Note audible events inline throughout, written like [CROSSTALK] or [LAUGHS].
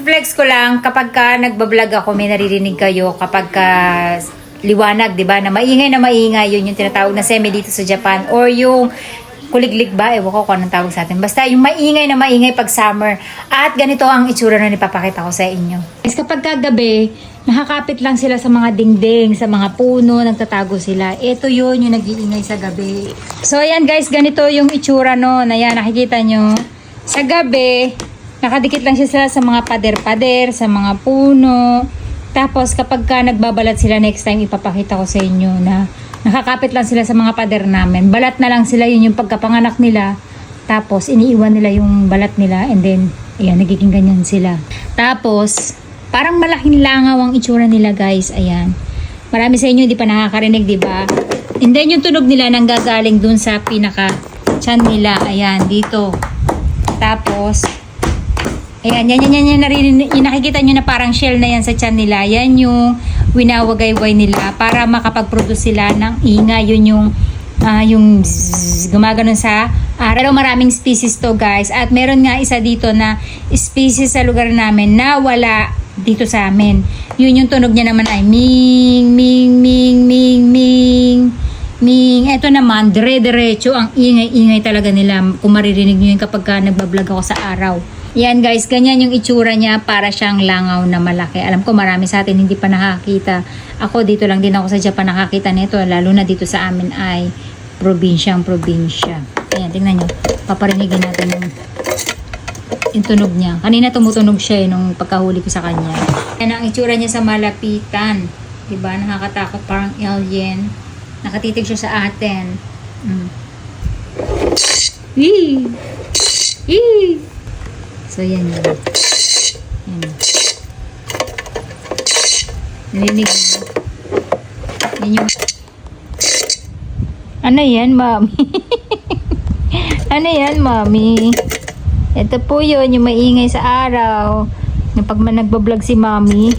Flex ko lang kapag ka nagbablog ako, may naririnig kayo kapag ka liwanag, 'di ba? Na maingay na maingay, yun yung tinatawag na semi dito sa Japan or yung kuliglig ba? Ewan ko kung anong tawag sa atin. Basta yung maingay na maingay pag summer. At ganito ang itsura na ipapakita ko sa inyo. Guys, kapag kagabi, nakakapit lang sila sa mga dingding, sa mga puno, nagtatago sila. Ito yun yung nag-iingay sa gabi. So, ayan guys, ganito yung itsura no. Na yan, nakikita nyo. Sa gabi, nakadikit lang siya sa mga pader-pader, sa mga puno. Tapos, kapag ka nagbabalat sila next time, ipapakita ko sa inyo na nakakapit lang sila sa mga pader namin. Balat na lang sila, yun yung pagkapanganak nila. Tapos, iniiwan nila yung balat nila and then, ayan, nagiging ganyan sila. Tapos, parang malaking langaw ang itsura nila, guys. Ayan. Marami sa inyo hindi pa nakakarinig, di ba? And then, yung tunog nila nanggagaling dun sa pinaka chan nila. Ayan, dito. Tapos, Ayan, yan, yan, yan, yan, naririnig, yung nakikita nyo na parang shell na yan sa tiyan nila. Yan yung winawagayway nila para makapag-produce sila ng ingay. Yun yung, ah, yung zzz, gumaganon sa, ah, pero maraming species to guys. At meron nga isa dito na species sa lugar namin na wala dito sa amin. Yun yung tunog niya naman ay ming, ming, ming. Eto naman, dire-diretso ang ingay-ingay talaga nila. Kung maririnig nyo yun kapag ka nagbablog ako sa araw. Yan guys, ganyan yung itsura niya para siyang langaw na malaki. Alam ko marami sa atin hindi pa nakakita. Ako dito lang din ako sa Japan nakakita nito, lalo na dito sa amin ay probinsyang probinsya. Ayan, tingnan nyo. Paparinigin natin yung, yung tunog niya. Kanina tumutunog siya eh, nung pagkahuli ko sa kanya. Yan ang itsura niya sa malapitan. Diba? Nakakatakot parang alien. Nakatitig siya sa atin. Mm. Wee! Wee! So, yan yun. Yan. Narinig mo? Yan yung... Ano yan, mami? [LAUGHS] ano yan, mami? Ito po yun, yung maingay sa araw. Na pag nagbablog si mami,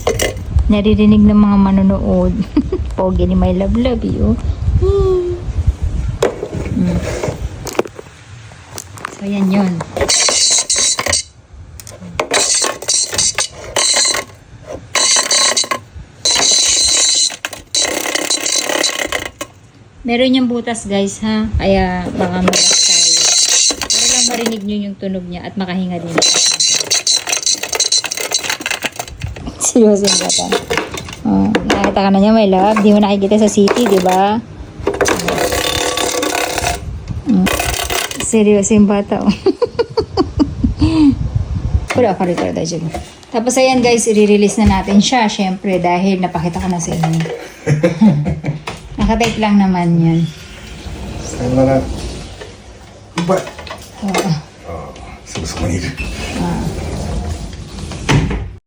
naririnig ng mga manonood. [LAUGHS] Pogi ni my love love you. Hmm. Hmm. So, yan yun. Meron yung butas guys ha. Kaya baka malas tayo. Para lang marinig nyo yung tunog niya at makahinga din. Seryoso yung bata. Oh, nakita ka na niya, my love. Di mo nakikita sa city, di ba? Oh. Seryoso yung bata, oh. Pura ka rito, Dajil. Tapos ayan guys, i-release na natin siya, syempre, dahil napakita ko na sa inyo. [LAUGHS] Nakatake lang naman yan. Sana na. Ba? Oo. Oh. Oh, ko nito. Ah.